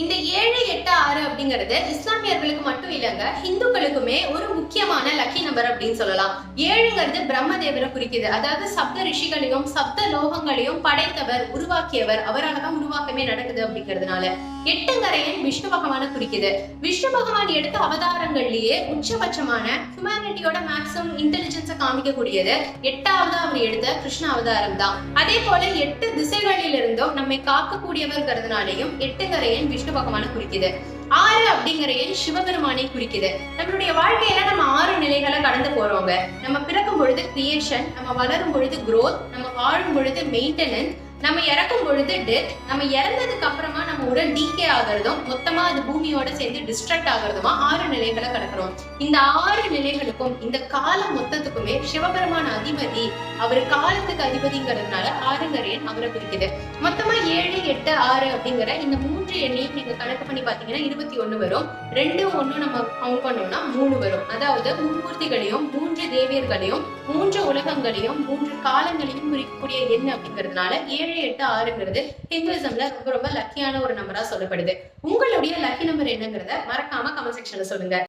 இந்த ஏழு எட்டு ஆறு அப்படிங்கிறது இஸ்லாமியர்களுக்கு மட்டும் இல்லைங்க ஹிந்துக்களுக்குமே ஒரு முக்கியமான லக்கி நம்பர் அப்படின்னு சொல்லலாம். ஏழுங்கிறது பிரம்மதேவரை குறிக்குது. அதாவது சப்த ரிஷிகளையும் சப்த லோகங்களையும் படைத்தவர் உருவாக்கியவர் அவரால் தான் உருவாக்கமே நடக்குது அப்படிங்கிறதுனால. எட்டுங்கரையன் விஷ்ணு பகவானை குறிக்குது. விஷ்ணு பகவான் எடுத்த அவதாரங்கள்லயே உச்சபட்சமான ஹியூமனிட்டியோட மேக்ஸிமம் இன்டெலிஜென்ஸை காமிக்கக்கூடியது எட்டாவது அவர் எடுத்த கிருஷ்ண அவதாரம் தான். அதே போல எட்டு திசைகளிலிருந்தும் நம்மை காக்கக்கூடியவர்கிறதுனாலையும் எட்டுங்கரையன் விஷ்ணு பகவானை குறிக்குது. ஆறு அப்படிங்கிற எண் சிவபெருமானை குறிக்குது. நம்மளுடைய வாழ்க்கையில நம்ம ஆறு நிலைகளை கடந்து போறோங்க நம்ம பிறக்கும் பொழுது கிரியேஷன் நம்ம வளரும் பொழுது குரோத் நம்ம வாழும் பொழுது மெயின்டெனன்ஸ் நம்ம இறக்க பொழுது டெத் நம்ம இறந்ததுக்கு அப்புறமா நம்ம உடல் டீகே ஆகிறதும் மொத்தமா அது பூமியோட சேர்ந்து டிஸ்ட்ரக்ட் ஆகிறதுமா ஆறு நிலைகளை கடக்கிறோம். இந்த ஆறு நிலைகளுக்கும் இந்த காலம் மொத்தத்துக்குமே சிவபெருமான அதிபதி அவர் காலத்துக்கு அதிபதிங்கிறதுனால ஆறுங்கரையன் அவரை குறிக்குது மொத்தமா ஏழு எட்டு ஆறு அப்படிங்கிற இந்த மூன்று எண்ணையும் நீங்க கணக்கு பண்ணி பாத்தீங்கன்னா இருபத்தி ஒண்ணு வரும். ரெண்டு ஒண்ணு நம்ம கவுண்ட் பண்ணோம்னா மூணு வரும். அதாவது மும்மூர்த்திகளையும் மூன்று தேவியர்களையும் மூன்று உலகங்களையும் மூன்று காலங்களையும் குறிக்கக்கூடிய எண் அப்படிங்கிறதுனால ஏழு எட்டு ஆறுங்கிறது ஹிந்துவிசம்ல ரொம்ப ரொம்ப லக்கியான ஒரு நம்பரா சொல்லப்படுது. உங்களுடைய லக்கி நம்பர் என்னங்கிறத மறக்காம கமெண்ட் செக்ஷன்ல சொல்லுங்க.